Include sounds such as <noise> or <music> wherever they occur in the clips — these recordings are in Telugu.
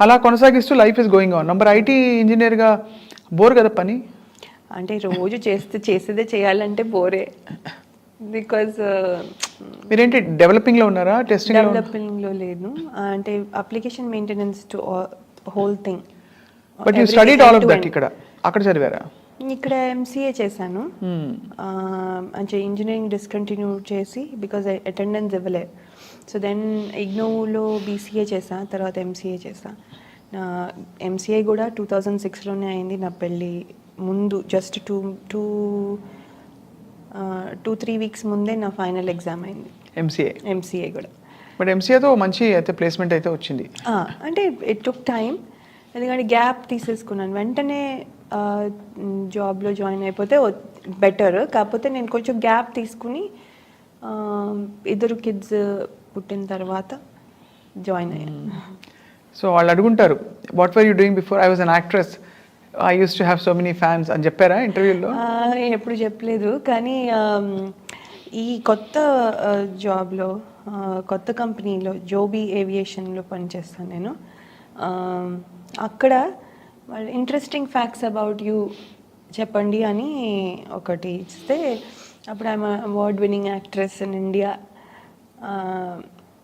అలా కొనసాగిస్తూ life is going on number IT ఇంజనీర్గా బోర్ కదా పని? అంటే రోజు చేస్తే చేసేదే చేయాలంటే బోరే. బికాజ్ మీరేంటి డెవలపింగ్లో ఉన్నారా? టెస్టింగ్లో డెవలపింగ్లో లేదు. అంటే application maintenance to whole thing but you studied all of that ఇక్కడ. అక్కడ చదివారా? ఇక్కడ ఎంసీఏ చేశాను. Hmm. అంటే ఇంజనీరింగ్ డిస్కంటిన్యూ చేసి బికాజ్ అటెండెన్స్ ఇవ్వలే సో దెన్ ఇగ్నోలో బీసీఏ చేసా తర్వాత ఎంసీఏ చేసా. నా ఎంసీఏ కూడా టూ థౌజండ్ సిక్స్లోనే అయింది నా పెళ్ళి ముందు just two two two three weeks ముందే నా ఫైనల్ ఎగ్జామ్ అయింది. ఎంసీఏ ఎంసీఏ కూడా. బట్ ఎంసీఏతో మంచి అయితే ప్లేస్మెంట్ అయితే వచ్చింది. అంటే ఇట్ టుక్ టైం ఎందుకంటే గ్యాప్ తీసేసుకున్నాను. వెంటనే జాబ్లో జాయిన్ అయిపోతే బెటర్ కాకపోతే నేను కొంచెం గ్యాప్ తీసుకుని ఇద్దరు కిడ్స్ పుట్టిన తర్వాత జాయిన్ అయ్యాను సో వాళ్ళు అడుగుంటారు what were you doing before I was an actress I used to have so many fans అని చెప్పారా ఇంటర్వ్యూలో? ఎప్పుడు చెప్పలేదు కానీ ఈ కొత్త జాబ్లో కొత్త కంపెనీలో జోబీ ఏవియేషన్లో పనిచేస్తాను నేను. అక్కడ వాళ్ళు ఇంట్రెస్టింగ్ ఫ్యాక్ట్స్ అబౌట్ యూ చెప్పండి అని ఒకటి ఇస్తే అప్పుడు I'm award winning actress in India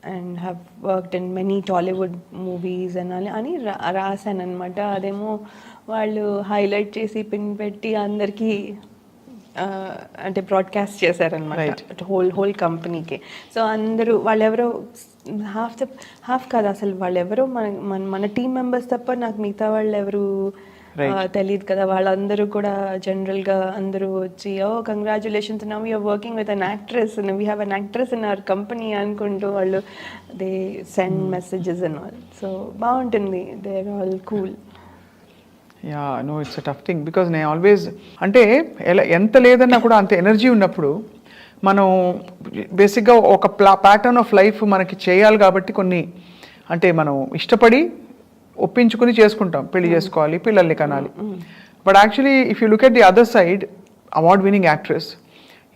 and have worked in many Tollywood movies అని అని రాశాను అనమాట అదేమో వాళ్ళు హైలైట్ చేసి పిన్ పెట్టి అందరికీ అంటే బ్రాడ్కాస్ట్ చేశారనమాట హోల్ హోల్ కంపెనీకి సో అందరూ వాళ్ళెవరో హాఫ్ హాఫ్ కాదు అసలు వాళ్ళెవరో మన మన మన టీం మెంబర్స్ తప్ప నాకు మిగతా వాళ్ళు ఎవరు తెలియదు కదా వాళ్ళందరూ కూడా జనరల్గా అందరూ వచ్చి ఓ congratulations now you're working with an actress we have an actress in our company అనుకుంటూ వాళ్ళు they send messages and all so బాగుంటుంది. They are all cool ya no it's tough thing because నేను ఆల్వేస్ అంటే ఎలా ఎంత లేదన్నా కూడా అంత ఎనర్జీ ఉన్నప్పుడు మనం బేసిక్గా ఒక ప్లా ప్యాటర్న్ ఆఫ్ లైఫ్ మనకి చేయాలి కాబట్టి కొన్ని అంటే మనం ఇష్టపడి ఒప్పించుకుని చేసుకుంటాం. పెళ్ళి చేసుకోవాలి పిల్లల్ని కనాలి. But actually if you look at the other side award winning actress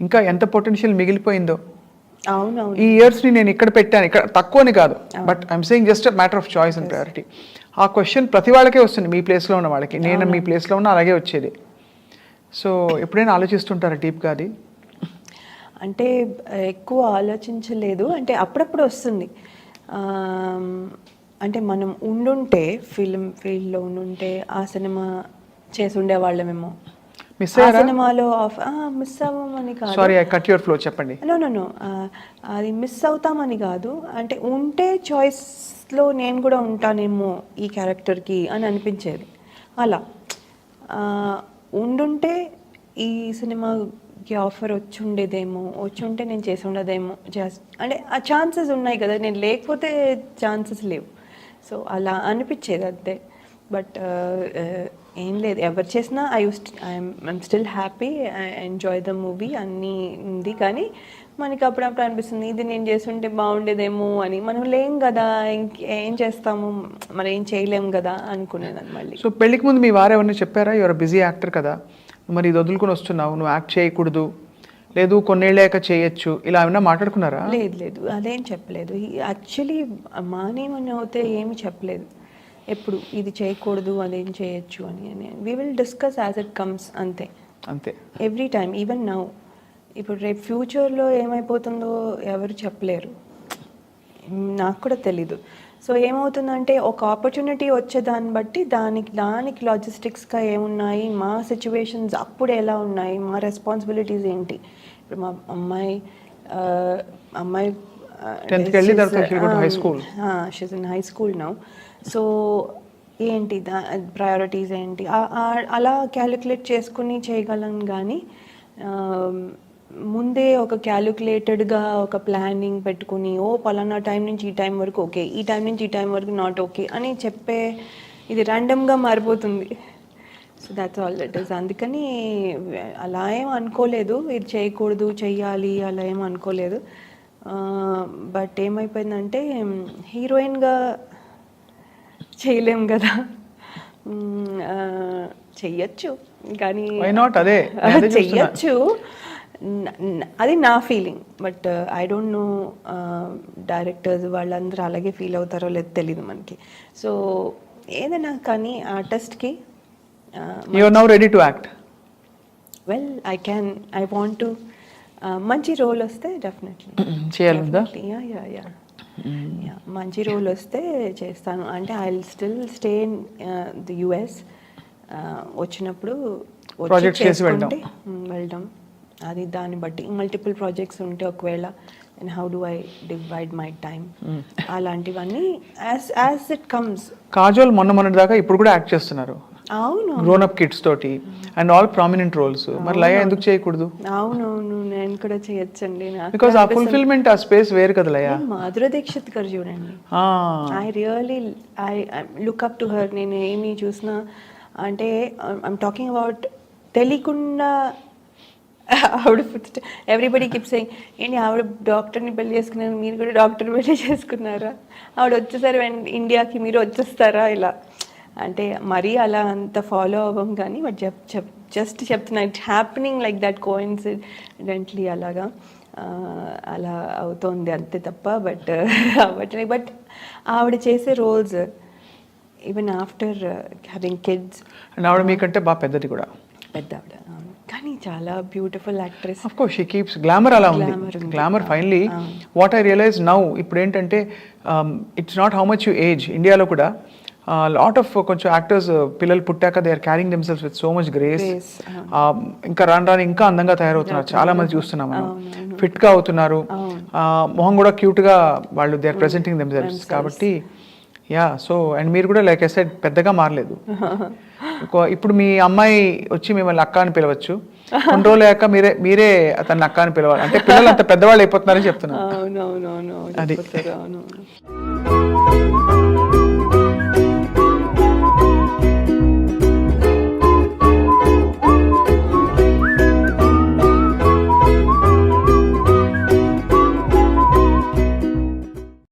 ఇంకా ఎంత పొటెన్షియల్ మిగిలిపోయిందో. ఈ ఇయర్స్ని నేను ఇక్కడ పెట్టాను. ఇక్కడ తక్కువని కాదు. But I'm saying just matter of choice and priority ఆ క్వశ్చన్ ప్రతి వాళ్ళకే వస్తుంది. మీ ప్లేస్లో ఉన్న వాళ్ళకి. నేను మీ ప్లేస్లో ఉన్న అలాగే వచ్చేది. సో ఎప్పుడైనా ఆలోచిస్తుంటారా డీప్గా అది? అంటే ఎక్కువ ఆలోచించలేదు. అంటే అప్పుడప్పుడు వస్తుంది. అంటే మనం ఉండుంటే ఫిల్మ్ ఫీల్డ్లో ఉండుంటే ఆ సినిమా చేసి ఉండేవాళ్ళమేమో మిస్ ఆ సినిమాలో మిస్ అవ్వమని కాదు. Sorry I cut your flow చెప్పండి. నో నో నో అది మిస్ అవుతామని కాదు. అంటే ఉంటే చాయిస్లో నేను కూడా ఉంటానేమో ఈ క్యారెక్టర్కి అని అనిపించేది. అలా. ఉండుంటే ఈ సినిమాకి ఆఫర్ వచ్చి ఉండేదేమో వచ్చి ఉంటే నేను చేసి ఉండదేమో అంటే ఆ ఛాన్సెస్ ఉన్నాయి కదా నేను లేకపోతే ఛాన్సెస్ లేవు. సో అలా అనిపించేది అంతే. బట్ ఏం లేదు. ఎవరు చేసినా I use I'm still happy I enjoy the movie అన్నీ ఉంది కానీ మనకి అప్పుడప్పుడు అనిపిస్తుంది ఇది నేను చేస్తుంటే బాగుండేదేమో అని. మనం లేం కదా ఏం చేస్తాము? మరి ఏం చేయలేం కదా అనుకునేదాన్ని మళ్ళీ. సో పెళ్ళికి ముందు మీ వారు ఎవరిని చెప్పారా? యువర్ బిజీ యాక్టర్ కదా. మరి ఇది వదులుకొని వస్తున్నావు. నువ్వు యాక్ట్ చేయకూడదు. లేదు కొన్నేళ్ళాక చేయొచ్చు. ఇలా ఏమైనా మాట్లాడుకున్నారా? లేదు లేదు. అదేం చెప్పలేదు. యాక్చువల్లీ మానేమని అయితే ఏమి చెప్పలేదు. ఎప్పుడు ఇది చేయకూడదు అదేం చేయొచ్చు అని we will discuss as it comes అంతే. అంతే. ఎవ్రీ టైమ్ ఈవెన్ నౌ ఇప్పుడు రేపు ఫ్యూచర్లో ఏమైపోతుందో ఎవరు చెప్పలేరు. నాకు కూడా తెలీదు. సో ఏమవుతుందంటే ఒక ఆపర్చునిటీ వచ్చే దాన్ని బట్టి దానికి దానికి లాజిస్టిక్స్గా ఏమున్నాయి మా సిచ్యువేషన్స్ అప్పుడు ఎలా ఉన్నాయి మా రెస్పాన్సిబిలిటీస్ ఏంటి. ఇప్పుడు మా అమ్మాయి అమ్మాయి 10th కి వెళ్ళి తర్వాత she'll go to high school. She's in high school now so ఏంటి దా ప్రయారిటీస్ ఏంటి? అలా క్యాలిక్యులేట్ చేసుకుని చేయగలం కానీ ముందే ఒక క్యాలిక్యులేటెడ్గా ఒక ప్లానింగ్ పెట్టుకుని ఓ పలానా టైం నుంచి ఈ టైం వరకు ఓకే ఈ టైం నుంచి ఈ టైం వరకు నాట్ ఓకే అని చెప్పే ఇది ర్యాండమ్గా మారిపోతుంది. So that's all it is అందుకని అలా ఏం అనుకోలేదు. ఇది చేయకూడదు చెయ్యాలి అలా ఏం అనుకోలేదు. బట్ ఏమైపోయిందంటే హీరోయిన్గా చేయలేం కదా. చెయ్యొచ్చు. కానీ. <laughs> చెయ్యొచ్చు. అది నా feeling but I don't know directors వాళ్ళందరూ అలాగే ఫీల్ అవుతారో లేదో తెలియదు మనకి. సో ఏదైనా కానీ ఆర్టిస్ట్కి you are now ready to act well I can I want to మంచి రోల్ వస్తే డెఫినెట్లీ యా యా యా మంచి రోల్ వస్తే చేస్తాను. అంటే I still stay in the US వచ్చినప్పుడు వచ్చి Projects చేసి వెళ్ళడం. అది దాన్ని బట్టి మల్టిపుల్ ప్రాజెక్ట్స్ ఉంటే ఒకవేళ and how do I divide my time అలాంటివన్నీ as as it comes Kajol మొన్న మొన్నటి దాకా ఇప్పుడు కూడా యాక్ట్ చేస్తున్నారు. అవును గ్రోన్ అప్ కిడ్స్ తోటి అండ్ ఆల్ ప్రామినెంట్ రోల్స్ మరి లయ ఎందుకు చేయకూడదు? అవునవును నేను కూడా చేయొచ్చండి. బికాస్ ఆ. ఫుల్ఫిల్మెంట్ ఆ స్పేస్ వేరు కదా లయ. మాధుర దీక్షిత్ గారు చూడండి. I really I look up to her నేను ఏమి చూసినా అంటే ఐమ్ టాకింగ్ అబౌట్ తెలియకుండా ఆవిడ ఎవ్రీబడి కిప్ సెయింగ్ ఏంటి ఆవిడ డాక్టర్ని పెళ్ళి చేసుకున్నారు? మీరు కూడా డాక్టర్ పెళ్ళి చేసుకున్నారా? ఆవిడ వచ్చేసరి ఇండియాకి మీరు వచ్చేస్తారా ఇలా? అంటే మరీ అలా అంత ఫాలో అవ్వం కానీ బట్ చెప్ చెప్ జస్ట్ చెప్తున్నా it happening like that coincidentally అలాగా. అలా అవుతోంది అంతే తప్ప బట్ <laughs> అవ్వట్లేదు బట్ ఆవిడ చేసే roles even after having kids and ఆవిడ మీకంటే బాగా పెద్దది కూడా. పెద్ద ఆవిడ. కానీ చాలా beautiful actress of course she keeps glamour అలా ఉంది. Glamour finally what I realise now ఇప్పుడు ఏంటంటే it's not how much you age ఇండియాలో కూడా లాట్ ఆఫ్ కొంచెం యాక్టర్స్ పిల్లలు పుట్టాక they are carrying themselves with so much grace ఇంకా రాను రాను ఇంకా అందంగా తయారవుతున్నారు. చాలా మంది చూస్తున్నాం మనం. అవును, ఫిట్గా అవుతున్నారు. మొహం కూడా క్యూట్గా వాళ్ళు దే ఆర్ ప్రెసెంటింగ్ దెమ్సెల్స్ కాబట్టి యా సో అండ్ మీరు కూడా లైక్ ఎసెడ్ పెద్దగా మారలేదు. <laughs> ఇప్పుడు మీ అమ్మాయి వచ్చి మిమ్మల్ని అక్క అని పిలవచ్చు. కొన్ని రోజులు అయ్యాక మీరే మీరే అతన్ని అక్క అని పిలవాలి. అంటే పిల్లలు అంత పెద్దవాళ్ళు అయిపోతున్నారని చెప్తున్నారు అది.